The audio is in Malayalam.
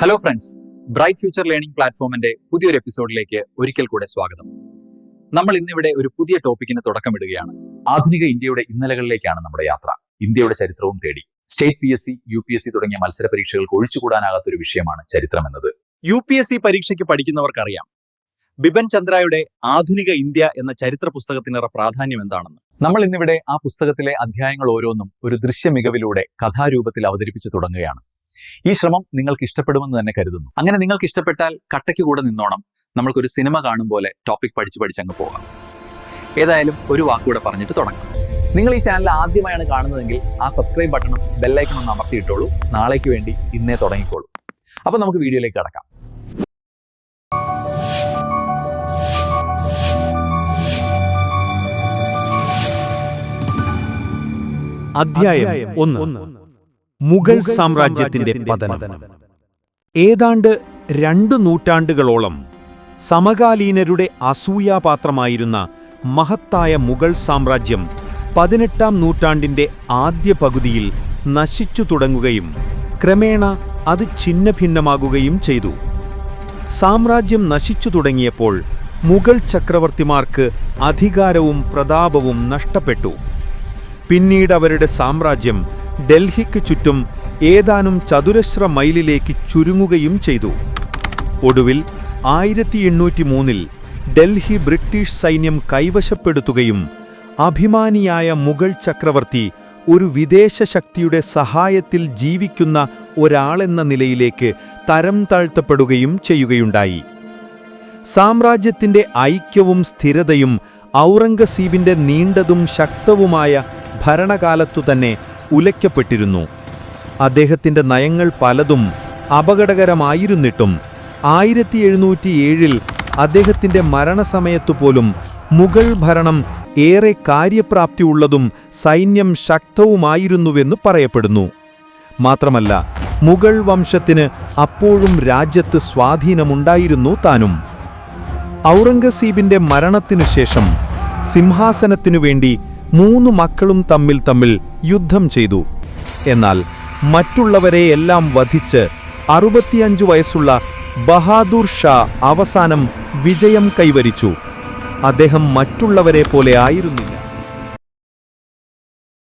Hello friends bright future learning പ്ലാറ്റ്ഫോമിന്റെ പുതിയൊരു എപ്പിസോഡിലേക്ക് ഒരിക്കൽ കൂടെ സ്വാഗതം. നമ്മൾ ഇന്നിവിടെ ഒരു പുതിയ ടോപ്പിക്കിന് തുടക്കമിടുകയാണ്. ആധുനിക ഇന്ത്യയുടെ ഇന്നലകളിലേക്കാണ് നമ്മുടെ യാത്ര. ഇന്ത്യയുടെ ചരിത്രവും തേടി. State P S C U P S C തുടങ്ങിയ മത്സര പരീക്ഷകൾക്ക് ഒഴിച്ചുകൂടാനാകാത്ത ഒരു വിഷയമാണ് ചരിത്രം എന്നത്. യു പി എസ് സി പരീക്ഷയ്ക്ക് പഠിക്കുന്നവർക്കറിയാം. ബിബൻ ചന്ദ്രയുടെ ആധുനിക ഇന്ത്യ എന്ന ചരിത്ര പുസ്തകത്തിനേറെ പ്രാധാന്യം എന്താണെന്ന്. നമ്മൾ ഇന്നിവിടെ ആ പുസ്തകത്തിലെ അധ്യായങ്ങൾ ഓരോന്നും ഒരു ദൃശ്യ മികവിലൂടെ കഥാരൂപത്തിൽ അവതരിപ്പിച്ചു തുടങ്ങുകയാണ്. ഈ ശ്രമം നിങ്ങൾക്ക് ഇഷ്ടപ്പെടുമെന്ന് തന്നെ കരുതുന്നു. അങ്ങനെ നിങ്ങൾക്ക് ഇഷ്ടപ്പെട്ടാൽ കട്ടയ്ക്ക് കൂടെ നിന്നോണം. നമ്മൾക്കൊരു സിനിമ കാണും പോലെ ടോപ്പിക് പഠിച്ച് പഠിച്ചങ്ങ് പോകാം. ഏതായാലും ഒരു വാക്കുകൂടെ പറഞ്ഞിട്ട് തുടങ്ങാം. നിങ്ങൾ ഈ ചാനൽ ആദ്യമായാണ് കാണുന്നതെങ്കിൽ ആ സബ്സ്ക്രൈബ് ബട്ടണും ബെല്ലൈക്കണം ഒന്ന് അമർത്തിയിട്ടോളൂ. നാളേക്ക് വേണ്ടി ഇന്നേ തുടങ്ങിക്കോളൂ. അപ്പൊ നമുക്ക് വീഡിയോയിലേക്ക് കടക്കാം. അധ്യായം ഒന്ന്. മുഗൾ സാമ്രാജ്യത്തിന്റെ പതനം. ഏതാണ്ട് രണ്ടു നൂറ്റാണ്ടുകളോളം സമകാലീനരുടെ അസൂയാപാത്രമായിരുന്ന മഹത്തായ മുഗൾ സാമ്രാജ്യം പതിനെട്ടാം നൂറ്റാണ്ടിന്റെ ആദ്യ പകുതിയിൽ നശിച്ചു തുടങ്ങുകയും ക്രമേണ അത് ഛിന്നഭിന്നമാകുകയും ചെയ്തു. സാമ്രാജ്യം നശിച്ചു തുടങ്ങിയപ്പോൾ മുഗൾ ചക്രവർത്തിമാർക്ക് അധികാരവും പ്രതാപവും നഷ്ടപ്പെട്ടു. പിന്നീട് അവരുടെ സാമ്രാജ്യം ഡൽഹിക്ക് ചുറ്റും ഏതാനും ചതുരശ്ര മൈലിലേക്ക് ചുരുങ്ങുകയും ചെയ്തു. ഒടുവിൽ ആയിരത്തി എണ്ണൂറ്റി മൂന്നിൽ ഡൽഹി ബ്രിട്ടീഷ് സൈന്യം കൈവശപ്പെടുത്തുകയും അഭിമാനിയായ മുഗൾ ചക്രവർത്തി ഒരു വിദേശ ശക്തിയുടെ സഹായത്തിൽ ജീവിക്കുന്ന ഒരാളെന്ന നിലയിലേക്ക് തരം താഴ്ത്തപ്പെടുകയും ചെയ്യുകയുണ്ടായി. സാമ്രാജ്യത്തിന്റെ ഐക്യവും സ്ഥിരതയും ഔറംഗസീബിന്റെ നീണ്ടതും ശക്തവുമായ ഭരണകാലത്തു തന്നെ ഉലയ്ക്കപ്പെട്ടിരുന്നു. അദ്ദേഹത്തിന്റെ നയങ്ങൾ പലതും അപകടകരമായിരുന്നിട്ടും ആയിരത്തി എഴുന്നൂറ്റി ഏഴിൽ അദ്ദേഹത്തിന്റെ മരണസമയത്തുപോലും മുഗൾ ഭരണം ഏറെ കാര്യപ്രാപ്തിയുള്ളതും സൈന്യം ശക്തവുമായിരുന്നുവെന്ന് പറയപ്പെടുന്നു. മാത്രമല്ല മുഗൾ വംശത്തിന് അപ്പോഴും രാജ്യത്ത് സ്വാധീനമുണ്ടായിരുന്നു താനും. ഔറംഗസീബിന്റെ മരണത്തിനു ശേഷം സിംഹാസനത്തിനു വേണ്ടി മൂന്ന് മക്കളും തമ്മിൽ തമ്മിൽ യുദ്ധം ചെയ്തു. എന്നാൽ മറ്റുള്ളവരെ എല്ലാം വധിച്ച് അറുപത്തിയഞ്ചു വയസ്സുള്ള ബഹാദൂർ ഷാ അവസാനം വിജയം കൈവരിച്ചു. അദ്ദേഹം മറ്റുള്ളവരെ പോലെ ആയിരുന്നില്ല.